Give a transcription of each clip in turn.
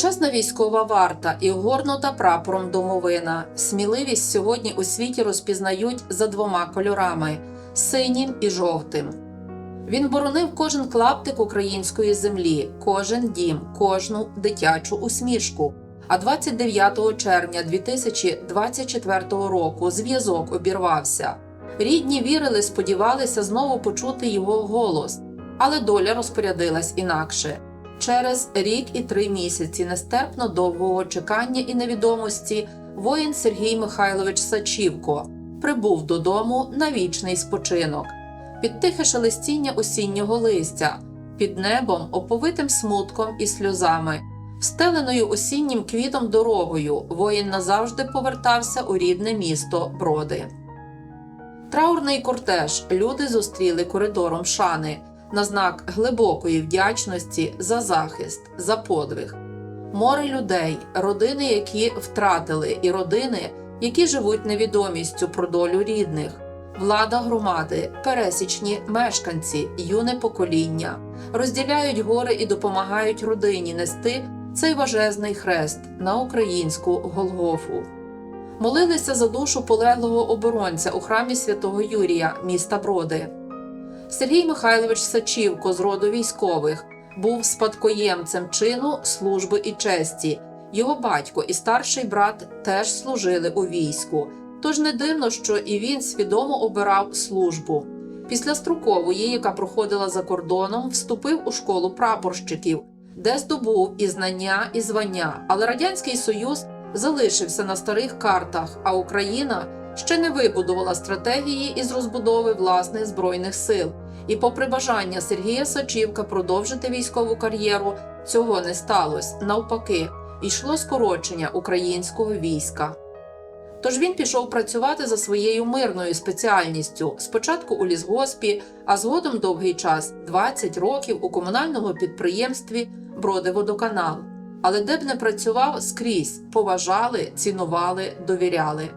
Сучасна військова варта і огорнута прапором домовина. Сміливість сьогодні у світі розпізнають за двома кольорами синім і жовтим. Він боронив кожен клаптик української землі, кожен дім, кожну дитячу усмішку. А 29 червня 2024 року зв'язок обірвався. Рідні вірили, сподівалися знову почути його голос, але доля розпорядилась інакше. Через рік і три місяці нестерпно довгого чекання і невідомості воїн Сергій Михайлович Сачівко прибув додому на вічний спочинок. Під тихе шелестіння осіннього листя, під небом, оповитим смутком і сльозами, встеленою осіннім квітом дорогою, воїн назавжди повертався у рідне місто Броди. Траурний кортеж люди зустріли коридором шани на знак глибокої вдячності за захист, за подвиг. Море людей, родини, які втратили, і родини, які живуть невідомістю про долю рідних, влада громади, пересічні мешканці, юне покоління розділяють гори і допомагають родині нести цей важезний хрест на українську Голгофу. Молилися за душу полеглого оборонця у храмі святого Юрія, міста Броди. Сергій Михайлович Сачівко з роду військових був спадкоємцем чину служби і честі. Його батько і старший брат теж служили у війську. Тож не дивно, що і він свідомо обирав службу. Після строкової, яка проходила за кордоном, вступив у школу прапорщиків, де здобув і знання, і звання. Але радянський союз залишився на старих картах, а Україна ще не вибудувала стратегії із розбудови власних збройних сил. І, попри бажання Сергія Сачівка продовжити військову кар'єру, цього не сталося. Навпаки, йшло скорочення українського війська. Тож він пішов працювати за своєю мирною спеціальністю спочатку у лісгоспі, а згодом довгий час 20 років у комунальному підприємстві Бродиводоканал. Але де б не працював скрізь, поважали, цінували, довіряли.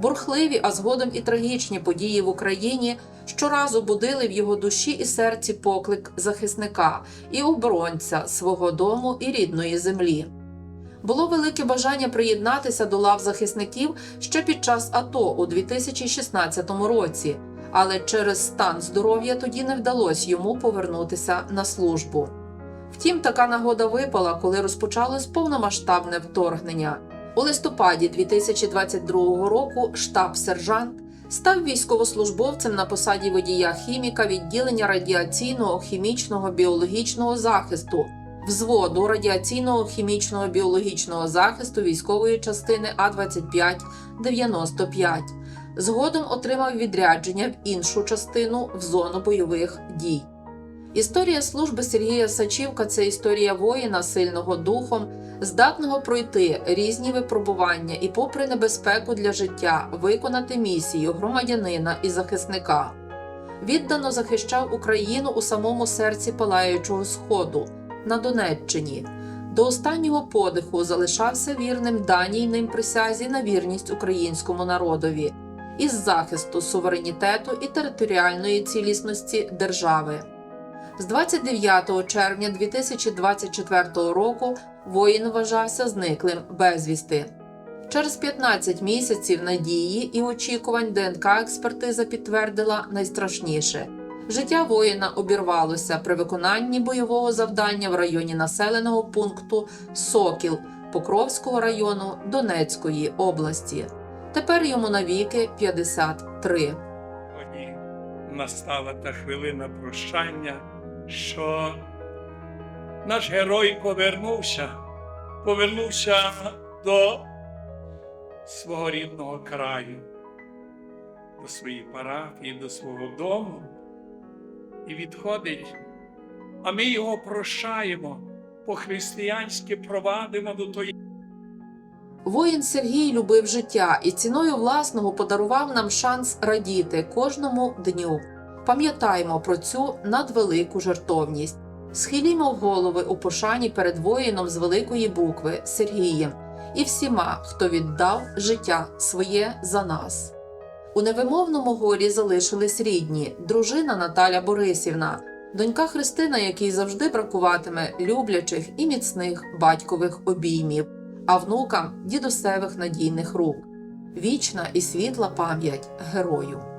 Бурхливі, а згодом і трагічні події в Україні щоразу будили в його душі і серці поклик захисника і оборонця свого дому і рідної землі. Було велике бажання приєднатися до лав захисників ще під час АТО у 2016 році, але через стан здоров'я тоді не вдалося йому повернутися на службу. Втім, така нагода випала, коли розпочалось повномасштабне вторгнення. У листопаді 2022 року штаб-сержант став військовослужбовцем на посаді водія хіміка відділення радіаційного, хімічного, біологічного захисту, взводу радіаційного, хімічного, біологічного захисту військової частини А-25-95. Згодом отримав відрядження в іншу частину в зону бойових дій. Історія служби Сергія Сачівка це історія воїна, сильного духом, здатного пройти різні випробування і, попри небезпеку для життя, виконати місію громадянина і захисника. Віддано захищав Україну у самому серці Палаючого Сходу на Донеччині. До останнього подиху залишався вірним даній ним присязі на вірність українському народові із захисту суверенітету і територіальної цілісності держави. З 29 червня 2024 року воїн вважався зниклим безвісти. Через 15 місяців надії і очікувань ДНК експертиза підтвердила найстрашніше. Життя воїна обірвалося при виконанні бойового завдання в районі населеного пункту Сокіл Покровського району Донецької області. Тепер йому навіки 53. Сьогодні настала та хвилина прощання, що наш герой повернувся, повернувся до свого рідного краю, до своєї парафії, до свого дому і відходить, а ми його прощаємо, по-християнськи провадимо до тої. Воїн Сергій любив життя і ціною власного подарував нам шанс радіти кожному дню. Пам'ятаймо про цю надвелику жертовність. Схилімо голови у пошані перед воїном з великої букви Сергієм і всіма, хто віддав життя своє за нас. У невимовному горі залишились рідні, дружина Наталя Борисівна, Донька Христина, якій завжди бракуватиме люблячих і міцних батькових обіймів, а внукам дідусевих надійних рук. Вічна і світла пам'ять герою.